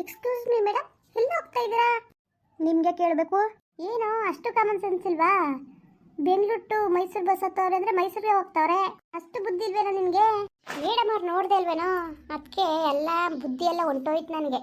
Excuse me madam ಎಲ್ಲಿ ಹೋಗ್ತಾ ಇದ್ದೀರಾ? ನಿಮಗೆ ಕೇಳಬೇಕು? ಏನು ಅಷ್ಟು ಕಾಮನ್ ಸೆನ್ಸ್ ಇಲ್ವಾ? ಬೆಂಗಳೂರು ಟು ಮೈಸೂರು ಬಸ್ ಹತ್ತವ್ರೆ ಅಂದರೆ ಮೈಸೂರಿಗೆ ಹೋಗ್ತಾವ್ರೆ. ಅಷ್ಟು ಬುದ್ಧಿ ಇಲ್ವೇನೋ ನಿಮಗೆ? ಮೇಡಮ್ ಅವ್ರು ನೋಡ್ದೆ ಇಲ್ವೇನೋ? ಅದಕ್ಕೆ ಎಲ್ಲ ಬುದ್ಧಿ ಎಲ್ಲ ಹೊಂಟೋಯ್ತು ನನಗೆ.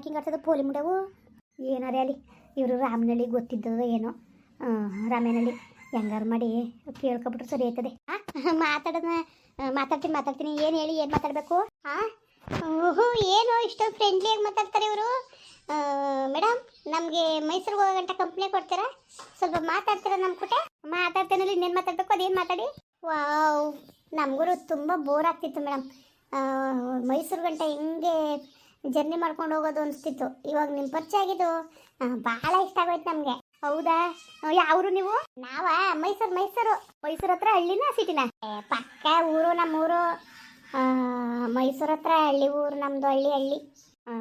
ಯಾಕೆ ಹಿಂಗೆ ಆಡ್ತದ ಪೋಲಿ ಮುಂಡವು? ಏನಾರೇ ಅಲ್ಲಿ? ಇವರು ರಾಮನಳ್ಳಿ ಗೊತ್ತಿದ್ದದೋ ಏನೋ. ರಾಮೇನಳ್ಳಿ ಹೆಂಗಾರು ಮಾಡಿ ಕೇಳ್ಕೊಬಿಟ್ರೆ ಸರಿ ಆಯ್ತದೆ. ಮಾತಾಡದ ಮಾತಾಡ್ತೀನಿ ಮಾತಾಡ್ತೀನಿ. ಏನು ಹೇಳಿ, ಏನು ಮಾತಾಡಬೇಕು? ಹಾಂ ಓಹೋ, ಏನು ಇಷ್ಟೊಂದು ಫ್ರೆಂಡ್ಲಿಯಾಗಿ ಮಾತಾಡ್ತಾರೆ ಇವರು. ಮೇಡಮ್ ನಮಗೆ ಮೈಸೂರಿಗೆ ಹೋಗೋ ಗಂಟ ಕಂಪ್ನಿ ಕೊಡ್ತೀರಾ? ಸ್ವಲ್ಪ ಮಾತಾಡ್ತೀರಾ ನಮ್ಮ ಕೂಟ? ಮಾತಾಡ್ತೇನಲ್ಲಿ ಇನ್ನೇನು ಮಾತಾಡಬೇಕು? ಅದೇನು ಮಾತಾಡಿ? ವಾವ್ ನಮಗೂ ತುಂಬ ಬೋರ್ ಆಗ್ತಿತ್ತು ಮೇಡಮ್ ಮೈಸೂರು ಗಂಟ ಹೆಂಗೆ ಜರ್ನಿ ಮಾಡ್ಕೊಂಡು ಹೋಗೋದು ಅನಿಸ್ತಿತ್ತು. ಇವಾಗ ನಿಮ್ಮ ಪರಿಚಯ ಆಗಿದ್ದು ಭಾಳ ಇಷ್ಟ ಆಗೋಯ್ತು ನಮಗೆ. ಹೌದಾ? ಯಾವ್ರು ನೀವು? ನಾವ ಮೈಸೂರು ಮೈಸೂರು. ಮೈಸೂರು ಹತ್ರ ಹಳ್ಳಿನ ಸಿಟಿನ. ಪಕ್ಕ ಊರು ನಮ್ಮೂರು. ಮೈಸೂರು ಹತ್ರ ಹಳ್ಳಿ ಊರು, ನಮ್ದು ಹಳ್ಳಿ ಹಳ್ಳಿ.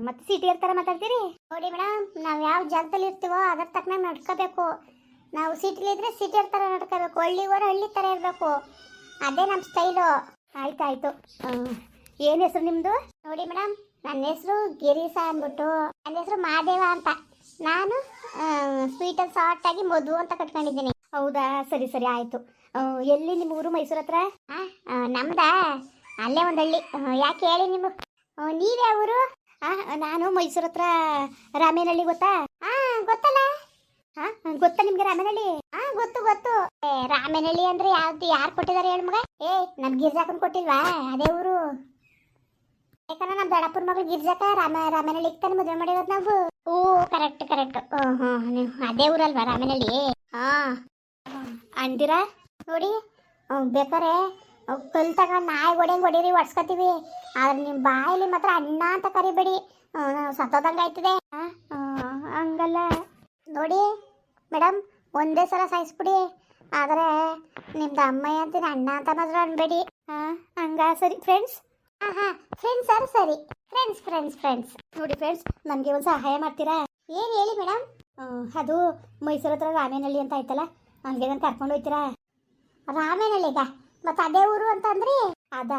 ಮತ್ತೆ ಸಿಟಿ ಥರ ಮಾತಾಡ್ತೀರಿ? ನೋಡಿ ಮೇಡಮ್, ನಾವು ಯಾವ ಜಾಗದಲ್ಲಿ ಇರ್ತೀವೋ ಅದ್ರ ತಕ್ಕನ ನಡ್ಕೋಬೇಕು. ನಾವು ಸಿಟಿಲಿ ಇದ್ರೆ ಸಿಟಿ ಥರ ನಡ್ಕೋಬೇಕು. ಹಳ್ಳಿ ಊರು ಹಳ್ಳಿ ಥರ ಇರಬೇಕು. ಅದೇ ನಮ್ಮ ಸ್ಟೈಲು ಆಯ್ತಾಯ್ತು. ಏನು ಹೆಸರು ನಿಮ್ಮದು ನೋಡಿ ಮೇಡಮ್. ನನ್ನ ಹೆಸರು ಗಿರೀಶ ಅಂದ್ಬಿಟ್ಟು ನನ್ನ ಹೆಸರು ಮಹಾದೇವ ಅಂತ. ನಾನು ಸ್ವೀಟಲ್ಲಿ ಸಾಫ್ಟ್ ಆಗಿ ಮಧು ಅಂತ ಕಟ್ಕೊಂಡಿದ್ದೀನಿ. ಹೌದಾ? ಸರಿ ಸರಿ ಆಯ್ತು. ಎಲ್ಲಿ ನಿಮ್ಮ ಊರು ಮೈಸೂರು ಹತ್ರ? ನಮ್ದಾ ಅಲ್ಲೇ ಒಂದು ಹಳ್ಳಿ ಯಾಕೆ ಹೇಳಿ ನಿಮ್ಮ ನೀವೇ ಊರು? ನಾನು ಮೈಸೂರು ಹತ್ರ ರಾಮೇನಹಳ್ಳಿ ಗೊತ್ತಾ? ಹಾ ಗೊತ್ತಲ್ಲ? ಹಾ ಗೊತ್ತಾ ನಿಮ್ಗೆ ರಾಮೇನಹಳ್ಳಿ ಹಾ ಗೊತ್ತು ಗೊತ್ತು. ಏ ರಾಮೇನಹಳ್ಳಿ ಅಂದ್ರೆ ಯಾವ್ದು ಯಾರು ಕೊಟ್ಟಿದ್ದಾರೆ ಹೇಳಿ ಮಗ? ಏ ನಮ್ಗೆ ಗಿರ್ಜಾಕನ್ ಕೊಟ್ಟಿಲ್ವಾ? ಅದೇ ಊರು. ಯಾಕಂದ್ರೆ ನಮ್ಮ ದೊಡ್ಡಪ್ಪನ ಮಗಳು ಗಿರ್ಜಾಕ ರಾಮ ರಾಮನಹಳ್ಳಿಗೆ ತಾನೆ ಮದುವೆ ಮಾಡಿರೋದು ನಾವು. ಓ ಕರೆಕ್ಟ್ ಕರೆಕ್ಟ್ ನೀವು ಅದೇ ಊರಲ್ವಾ ರಾಮನಹಳ್ಳಿ? ಹಾ. ಅಂದಿರಾ? ನೋಡಿ ಬೇಕಾರೆ ಕಲ್ ತಗೊಂಡು ನಾಯಿ ಹೊಡೆಯಂಗೆ ಹೊಡೀರಿ ಒಡ್ಸ್ಕೊತೀವಿ ಆದ್ರೆ ನಿಮ್ಮ ಬಾಯಲ್ಲಿ ಮಾತ್ರ ಅಣ್ಣ ಅಂತ ಕರಿಬೇಡಿ. ಸತ್ತೋದಂಗ ಆಯ್ತದೆ. ಹಂಗಲ್ಲ. ನೋಡಿ ಮೇಡಮ್ ಒಂದೇ ಸಲ ಸಾಯಿಸ್ಬಿಡಿ. ಆದರೆ ನಿಮ್ದು ಅಮ್ಮಯ್ಯ ಅಂತೀನಿ ಅಣ್ಣ ಅಂತ ಮಾತ್ರ ಅನ್ಬೇಡಿ. ಹಾಂ ಹಂಗ ಸರಿ. ಫ್ರೆಂಡ್ಸ್ ಹಾಂ ಹಾಂ ಫ್ರೆಂಡ್ಸ್ ಸರ್. ಸರಿ ಫ್ರೆಂಡ್ಸ್ ಫ್ರೆಂಡ್ಸ್ ಫ್ರೆಂಡ್ಸ್ ನೋಡಿ ಫ್ರೆಂಡ್ಸ್ ನನಗೆ ಒಂದು ಸಹಾಯ ಮಾಡ್ತೀರಾ? ಏನು ಹೇಳಿ ಮೇಡಮ್ ಅದು ಮೈಸೂರು ಹತ್ರ ರಾಮೇನಹಳ್ಳಿ ಅಂತ ಆಯ್ತಲ್ಲ ನನಗೆ ನಾನು ಕರ್ಕೊಂಡು ಹೋಗ್ತೀರಾ ರಾಮೇನಹಳ್ಳಿಗ ಮತ್ತು ಅದೇ ಊರು ಅಂತಂದ್ರಿ ಅದ,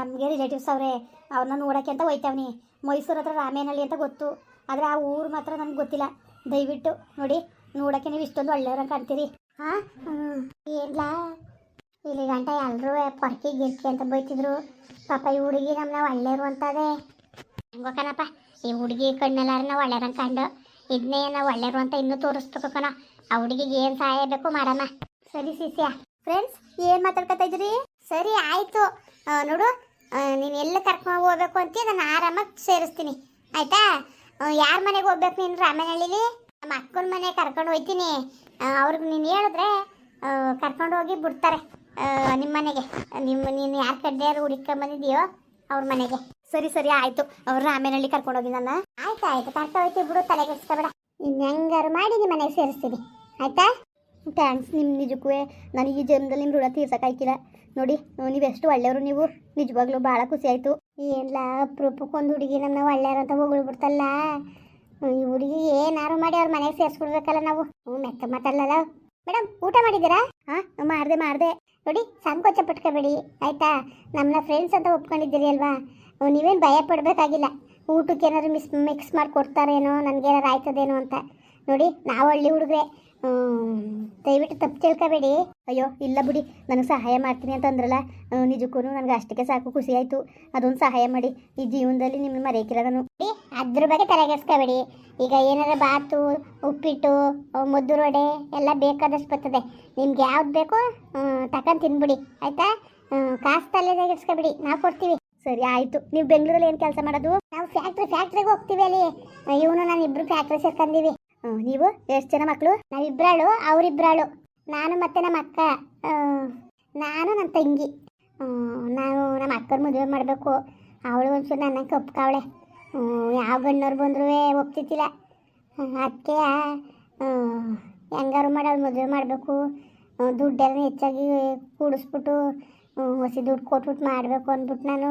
ನಮಗೆ ರಿಲೇಟಿವ್ಸ್ ಅವ್ರೆ ಅವ್ರನ್ನ ನೋಡೋಕ್ಕೆ ಅಂತ ಹೋಯ್ತವ್ನಿ. ಮೈಸೂರು ಹತ್ರ ರಾಮೇನಹಳ್ಳಿ ಅಂತ ಗೊತ್ತು. ಆದರೆ ಆ ಊರು ಮಾತ್ರ ನನಗೆ ಗೊತ್ತಿಲ್ಲ. ದಯವಿಟ್ಟು ನೋಡಿ, ನೋಡೋಕ್ಕೆ ನೀವು ಇಷ್ಟೊಂದು ಒಳ್ಳೆಯವ್ರಂಗೆ ಕಾಣ್ತೀರಿ. ಹಾಂ ಏನ್ಲಾ? ಇಲ್ಲಿ ಗಂಟ ಎಲ್ಲರೂ ಪೊರ್ಕಿ ಗಿರ್ಕಿ ಅಂತ ಬೈತಿದ್ರು. ಪಾಪ ಈ ಹುಡುಗಿ ನಮ್ಮನ್ನ ಒಳ್ಳೆಯರು ಅಂತದೆ. ಹೆಂಗೋಕನಪ್ಪ ಈ ಹುಡುಗಿ ಕಣ್ಣೆಲ್ಲಾರ ನಾವು ಕಂಡು ಇದನ್ನೇ ನಾವು ಒಳ್ಳೆಯರು ಅಂತ ಇನ್ನೂ ಕಣ. ಆ ಹುಡುಗಿಗೆ ಏನು ಸಹಾಯ ಬೇಕು ಮಾಡಮ್ಮ. ಸರಿ ಸಿಸಿಯ. ಫ್ರೆಂಡ್ಸ್ ಏನು ಮಾತಾಡ್ಕೊತಾ ಇದ್ರಿ? ಸರಿ, ಆಯಿತು. ನೋಡು ನೀನು ಎಲ್ಲ ಕರ್ಕೊಂಡು ಹೋಗ್ಬೇಕು ಅಂತ ನಾನು ಆರಾಮಾಗಿ ಸೇರಿಸ್ತೀನಿ. ಆಯಿತಾ? ಯಾರ ಮನೆಗೆ ಹೋಗ್ಬೇಕು ನೀನು ರಾಮನಹಳ್ಳಿಲಿ? ನಮ್ಮ ಅಕ್ಕನ ಮನೆ ಕರ್ಕೊಂಡು ಹೋಗ್ತೀನಿ ಅವ್ರಿಗೆ ನೀನು ಹೇಳಿದ್ರೆ ಕರ್ಕೊಂಡು ಹೋಗಿ ಬಿಡ್ತಾರೆ. ನಿಮ್ಮ ಮನೆಗೆ. ನಿಮ್ಮ ನೀನು ಯಾರ ಕಡ್ಡೆಯಾರು ಹುಡುಕೊಂಡು ಬಂದಿದೆಯೋ ಅವ್ರ ಮನೆಗೆ. ಸರಿ ಸರಿ ಆಯಿತು. ಅವ್ರು ರಾಮೇನಹಳ್ಳಿ ಕರ್ಕೊಂಡು ಹೋಗಿ ನನ್ನ. ಆಯ್ತು ಆಯ್ತು. ಕರ್ಕೊಂಡು ಹೋಗ್ತೀವಿ ಬಿಡು ತಲೆ ಕೆಡಿಸ್ಕೊಬೇಡ. ಇನ್ನು ಹೆಂಗಾರು ಮಾಡಿ ನಿಮ್ಮ ಮನೆಗೆ ಸೇರಿಸ್ತೀವಿ ಆಯ್ತಾ? ಥ್ಯಾಂಕ್ಸ್ ನಿಮ್ಮ ನಿಜಕ್ಕೂ ನನಗೆ ಈ ಜನ್ಮದಲ್ಲಿ ನಿಮ್ಮ ಋಣ ತೀರ್ಸೋಕ್ಕಾಯ್ಕಿಲ್ಲ ನೋಡಿ ನೀವು ಎಷ್ಟು ಒಳ್ಳೆಯವರು ನೀವು. ನಿಜವಾಗ್ಲೂ ಭಾಳ ಖುಷಿ ಆಯಿತು. ಏನಿಲ್ಲ ಅಪ್ರೂಪಕ್ಕೊಂದು ಹುಡುಗಿ ನಮ್ಮ ಒಳ್ಳೆಯವ್ರು ಅಂತ ಹೊಗಳ್ಬಿಡ್ತಲ್ಲ ಈ ಹುಡುಗಿ ಏನಾರು ಮಾಡಿ ಅವ್ರ ಮನೆಗೆ ಸೇರಿಸ್ಬಿಡ್ಬೇಕಲ್ಲ ನಾವು. ಹ್ಞೂ ಮೆತ್ತ ಮಾತಲ್ಲಲ್ಲ ಮೇಡಮ್ ಊಟ ಮಾಡಿದ್ದೀರಾ? ಹಾಂ ಮಾಡಿದೆ ಮಾಡಿದೆ. ನೋಡಿ, ಸಂಕೋಚ ಪಟ್ಕೋಬೇಡಿ, ಆಯಿತಾ? ನಮ್ಮನ್ನ ಫ್ರೆಂಡ್ಸ್ ಅಂತ ಒಪ್ಕೊಂಡಿದ್ದೀರಿ ಅಲ್ವಾ? ನೀವೇನು ಭಯ ಪಡಬೇಕಾಗಿಲ್ಲ. ಊಟಕ್ಕೆ ಏನಾದ್ರು ಮಿಸ್ ಮಿಕ್ಸ್ ಮಾಡಿ ಕೊಡ್ತಾರೇನೋ ನನಗೇನಾರು ಆಯ್ತದೇನೋ ಅಂತ. ನೋಡಿ, ನಾವು ಹಳ್ಳಿ ಹುಡುಗ್ರೆ. ದಯವಿಟ್ಟು ತಪ್ಪು ತಿಳ್ಕೊಬೇಡಿ. ಅಯ್ಯೋ, ಇಲ್ಲ ಬಿಡಿ, ನನಗೆ ಸಹಾಯ ಮಾಡ್ತೀನಿ ಅಂತ ಅಂದ್ರಲ್ಲ ನಿಜಕ್ಕೂ ನನಗೆ ಅಷ್ಟಕ್ಕೆ ಸಾಕು, ಖುಷಿ ಆಯಿತು. ಅದೊಂದು ಸಹಾಯ ಮಾಡಿ, ಈ ಜೀವನದಲ್ಲಿ ನಿಮ್ಮನ್ನು ಮರೆಯಕ್ಕಿಲ್ಲ ನಾನು ಅದ್ರ ಬಗ್ಗೆ ತಲೆಗೆಸ್ಕೊಬೇಡಿ ಈಗ ಏನಾರ ಬಾತು, ಉಪ್ಪಿಟ್ಟು ಮುದ್ದು ವಡೆ ಎಲ್ಲ ಬೇಕಾದಷ್ಟು ಬರ್ತದೆ. ನಿಮ್ಗೆ ಯಾವ್ದು ಬೇಕೋ ತಕೊಂಡು ತಿನ್ಬಿಡಿ. ಆಯ್ತಾ? ಕಾಸು ತಲೆಗೆಡ್ಸ್ಕೊಬೇಡಿ ನಾವು ಕೊಡ್ತೀವಿ. ಸರಿ, ಆಯಿತು. ನೀವು ಬೆಂಗಳೂರಲ್ಲಿ ಏನು ಕೆಲಸ ಮಾಡೋದು? ನಾವು ಫ್ಯಾಕ್ಟ್ರಿ, ಫ್ಯಾಕ್ಟ್ರಿಗೆ ಹೋಗ್ತೀವಿ ಅಲ್ಲಿ. ಇವನು ನಾನು ಇಬ್ರು ಫ್ಯಾಕ್ಟ್ರಿ ಸೇರ್ಕೊಂಡಿವಿ ನೀವು? ಎಷ್ಟು ಜನ ಮಕ್ಕಳು ನಾವಿಬ್ರಾಳು, ಅವರಿಬ್ರಾಳು. ನಾನು ಮತ್ತೆ ನಮ್ಮ ಅಕ್ಕ. ನಾನು ನನ್ನ ತಂಗಿ. ನಾನು ನಮ್ಮ ಅಕ್ಕನ ಮದುವೆ ಮಾಡಬೇಕು. ಅವಳು ಒಂಚೂರು ನನ್ನ ಕಪ್ಕಾವಳೆ. ಯಾವ ಗಣ್ಣವ್ರು ಬಂದರೂ ಒಪ್ತಿತ್ತಿಲ್ಲ ಅದಕ್ಕೆ ಹೆಂಗಾರು ಮಾಡೋದು ಮದುವೆ ಮಾಡಬೇಕು. ದುಡ್ಡೆಲ್ಲ ಹೆಚ್ಚಾಗಿ ಕೂಡಿಸ್ಬಿಟ್ಟು ಹೊಸಿ ದುಡ್ಡು ಕೊಟ್ಬಿಟ್ಟು ಮಾಡಬೇಕು ಅಂದ್ಬಿಟ್ಟು ನಾನು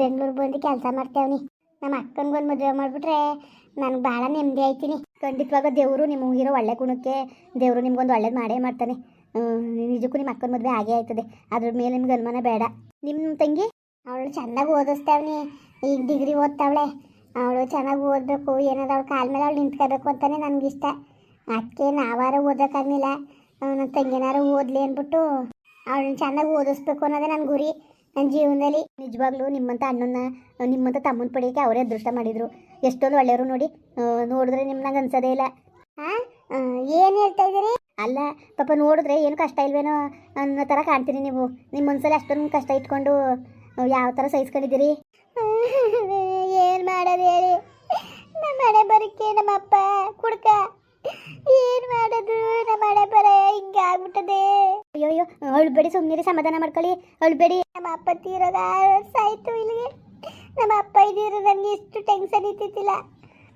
ಬೆಂಗಳೂರು ಬಂದು ಕೆಲಸ ಮಾಡ್ತೇವ್ನಿ. ನಮ್ಮ ಅಕ್ಕನಿಗೊಂದು ಮದುವೆ ಮಾಡಿಬಿಟ್ರೆ ನನಗೆ ಭಾಳ ನೆಮ್ಮದಿ ಆಯ್ತೀನಿ. ಖಂಡಿತವಾಗ ದೇವರು ನಿಮಗಿರೋ ಒಳ್ಳೆ ಗುಣಕ್ಕೆ ದೇವರು ನಿಮ್ಗೊಂದು ಒಳ್ಳೇದು ಮಾಡೇ ಮಾಡ್ತಾನೆ. ನಿಜಕ್ಕೂ ನಿಮ್ಮ ಅಕ್ಕನ ಮದುವೆ ಆಗೇ ಆಯ್ತದೆ. ಅದ್ರ ಮೇಲೆ ನಿಮ್ಗೆ ಅನುಮಾನ ಬೇಡ. ನಿಮ್ಮ ತಂಗಿ? ಅವಳು ಚೆನ್ನಾಗಿ ಓದಿಸ್ತಾವನಿ. ಈಗ ಡಿಗ್ರಿ ಓದ್ತಾವಳೆ. ಅವಳು ಚೆನ್ನಾಗಿ ಓದಬೇಕು ಏನಾದ್ರು ಅವಳು ಕಾಲ ಮೇಲೆ ಅವಳು ನಿಂತ್ಕೋಬೇಕು ಅಂತಾನೆ ನನಗಿಷ್ಟ. ಅದಕ್ಕೆ ನಾವಾರ ಓದೋಕ್ಕಾಗಲಿಲ್ಲ. ನನ್ನ ತಂಗಿನಾರು ಓದಲಿ ಅಂದ್ಬಿಟ್ಟು ಅವಳನ್ನ ಚೆನ್ನಾಗಿ ಓದಿಸ್ಬೇಕು ಅನ್ನೋದೇ ನನ್ನ ಗುರಿ. ನನ್ನ ಜೀವನದಲ್ಲಿ ನಿಜವಾಗ್ಲೂ ನಿಮ್ಮಂಥ ಅಣ್ಣನ ನಿಮ್ಮಂಥ ತಮ್ಮನ ಪಡೆಯೋಕ್ಕೆ ಅವರೇ ಅದೃಷ್ಟ ಮಾಡಿದರು. ಎಷ್ಟೊಂದು ಒಳ್ಳೆಯವರು ನೋಡಿ ನೋಡಿದ್ರೆ ನಿಮ್ನಂಗೆ ಅನ್ಸೋದೇ ಇಲ್ಲ. ಹಾಂ ಏನು ಹೇಳ್ತಾ ಇದ್ದೀರಿ? ಅಲ್ಲ ಪಾಪ ನೋಡಿದ್ರೆ ಏನು ಕಷ್ಟ ಇಲ್ವೇನೋ ಅನ್ನೋ ಥರ ಕಾಣ್ತೀರಿ ನೀವು. ನಿಮ್ಮ ಮನ್ಸಲ್ಲಿ ಅಷ್ಟೊಂದು ಕಷ್ಟ ಇಟ್ಕೊಂಡು ಯಾವ ಥರ ಸಹಿಸ್ಕೊಂಡಿದ್ದೀರಿ? ಮಾಡೋದು ಹೇಳಿ ನಮ್ಮ ಮನೆ ಬರಕ್ಕೆ ನಮ್ಮ ಅಪ್ಪ ಕುಡ್ಕ. ಏನು ಮಾಡೋದು? ನಮ್ಮ ಮನೆ ಬರ ಹಿಂಗೆ ಆಗ್ಬಿಟ್ಟದೆ. ಅಯ್ಯೋ ಅಯ್ಯೋ ಅಳ್ಬೇಡಿ ಸುಮ್ಮನೆ ಸಮಾಧಾನ ಮಾಡ್ಕೊಳ್ಳಿ. ಅಳ್ಬೇಡಿ ನಮ್ಮ ಅಪ್ಪ ತೀರೋದ ಸಾಯ್ತು ಇಲ್ಲಿಗೆ. ನಮ್ಮ ಅಪ್ಪ ಇದ್ದೀರೋ ನನಗೆ ಇಷ್ಟು ಟೆನ್ಷನ್ ಇದ್ದಿದ್ದಿಲ್ಲ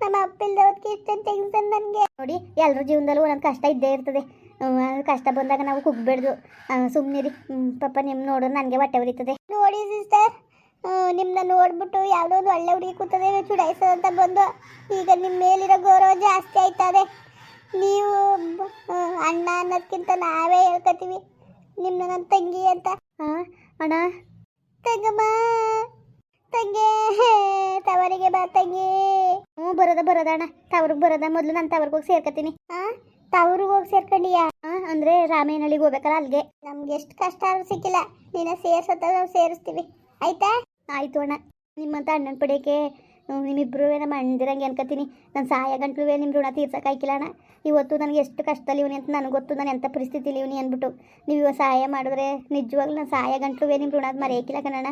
ನಮ್ಮ ಅಪ್ಪ ಇಲ್ದವ್ರಿಗೆ ಇಷ್ಟು ಟೆನ್ಷನ್ ನನಗೆ. ನೋಡಿ, ಎಲ್ಲರ ಜೀವನದಲ್ಲೂ ಒಂದೊಂದು ಕಷ್ಟ ಇದ್ದೇ ಇರ್ತದೆ. ಕಷ್ಟ ಬಂದಾಗ ನಾವು ಕುಗ್ಬೇಡ್ದು. ಸುಮ್ಮನಿರಿ ಪಾಪ ನಿಮ್ಮ ನೋಡೋದು ನನಗೆ ಹೊಟ್ಟೆ ಉರಿತದೆ ನೋಡಿ ಸಿಸ್ಟರ್ ನಿಮ್ಮನ್ನ ನೋಡ್ಬಿಟ್ಟು ಯಾವುದೋ ಒಂದು ಒಳ್ಳೆ ಹುಡುಗಿ ಕೂತದೆ ಚುಡಾಯಿಸೋದಂತ ಬಂದು ಈಗ ನಿಮ್ಮ ಮೇಲಿರೋ ಗೌರವ ಜಾಸ್ತಿ ಆಯ್ತದೆ. ನೀವು ಅಣ್ಣ ಅನ್ನೋದಕ್ಕಿಂತ ನಾವೇ ಹೇಳ್ಕೊತೀವಿ. ನಿಮ್ಮನ್ನ ನನ್ನ ತಂಗಿ ಅಂತ. ಅಣ್ಣ? ತಂಗಮ್ಮ ತಂಗಿ ತವರಿಗೆ ಬಾ ತಂಗಿ. ಹ್ಞೂ ಬರೋದ ಬರೋದ ಅಣ್ಣ. ತವ್ರಿಗೆ ಬರೋದ ಮೊದಲು ನಾನು ತವ್ರಿಗೆ ಹೋಗಿ ಸೇರ್ಕೊತೀನಿ. ಹಾಂ ತವ್ರಿಗೆ ಹೋಗಿ ಸೇರ್ಕೊಂಡಿಯಾ? ಹಾಂ ಅಂದರೆ ರಾಮೇನಹಳ್ಳಿಗೆ ಹೋಗ್ಬೇಕಲ್ಲ ಅಲ್ಲಿಗೆ ನಮ್ಗೆ ಎಷ್ಟು ಕಷ್ಟ ಆದ್ರೂ ಸಿಕ್ಕಿಲ್ಲ. ನೀನು ಸೇರ್ಸತ್ತ ನಾವು ಸೇರಿಸ್ತೀವಿ. ಆಯ್ತಾ? ಆಯ್ತು ಅಣ್ಣ. ನಿಮ್ಮಂತ ಅಣ್ಣನ ಪಡೆಯೋಕ್ಕೆ ನಿಮ್ಮಿಬ್ರು ನಮ್ಮ ಅಣ್ಣದಿರಂಗೆ ಅನ್ಕೋತೀನಿ ನಾನು ಸಹಾಯ ಗಂಟ್ಲು ನಿಮ್ಮ ಋಣ ತೀರ್ಸೋಕ್ಕಾಯ್ಕಿಲ್ಲ ಅಣ್ಣ. ಇವತ್ತು ನನಗೆ ಎಷ್ಟು ಕಷ್ಟದಲ್ಲಿ ಇವನಿ ಅಂತ ನನಗೆ ಗೊತ್ತು. ನಾನು ಎಂಥ ಪರಿಸ್ಥಿತಿಲಿ ಇವನಿ ಅಂದ್ಬಿಟ್ಟು. ನೀವು ಇವಾಗ ಸಹಾಯ ಮಾಡಿದ್ರೆ ನಿಜವಾಗ್ಲೂ ನನ್ನ ಸಹಾಯ ಗಂಟ್ಲು ನಿಮ್ಮ ಋಣ ಮರೆಯಕ್ಕಿಲ್ಲ ಕಣಣ್ಣ.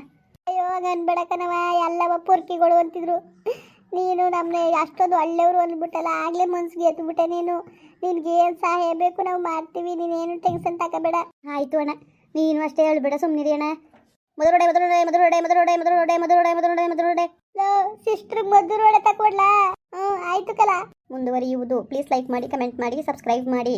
ಅಯ್ಯೋ, ಅನ್ಬೇಡ ಕಣವ ಎಲ್ಲವ ಪೊರ್ಕಿಗಳು ಅಂತಿದ್ರು. ನೀನು ನಮ್ಮನ್ನ ಅಷ್ಟೊಂದು ಒಳ್ಳೆಯವರು ಅಂದ್ಬಿಟ್ಟಲ್ಲ. ಆಗಲೇ ಮನ್ಸಿಗೆ ಎತ್ಬಿಟ್ಟೆ ನೀನು. ನಿನ್ಗೆ ಏನು ಸಹಾಯ ಬೇಕು ನಾವು ಮಾಡ್ತೀವಿ. ನೀನೇನು ಟೆನ್ಷನ್ ತಗೋಬೇಡ. ಆಯಿತು ಅಣ್ಣ. ನೀನು ಅಷ್ಟೇ ಹೇಳ್ಬೇಡ. ಸುಮ್ಮನಿರಿ ಅಣ್ಣ. ಮಧುರೊಡೆ ಮಧುರೊಡೆ ಮಧುರೊಡೆ ಮಧುರೊಡೆ ಮಧುರೊಡೆ ಮಧುರೊಡೆ ಮಧುರೊಡೆ ಮಧುರೊಡೆ. ಸಿಸ್ಟರ್ ಮಧುರೊಡೆ ತಕೊಡ್ಲಾ ಹ್ಮ್ ಆಯ್ತು ಕಲಾ. ಮುಂದುವರಿಯುವುದು. ಪ್ಲೀಸ್ ಲೈಕ್ ಮಾಡಿ ಕಮೆಂಟ್ ಮಾಡಿ ಸಬ್ಸ್ಕ್ರೈಬ್ ಮಾಡಿ.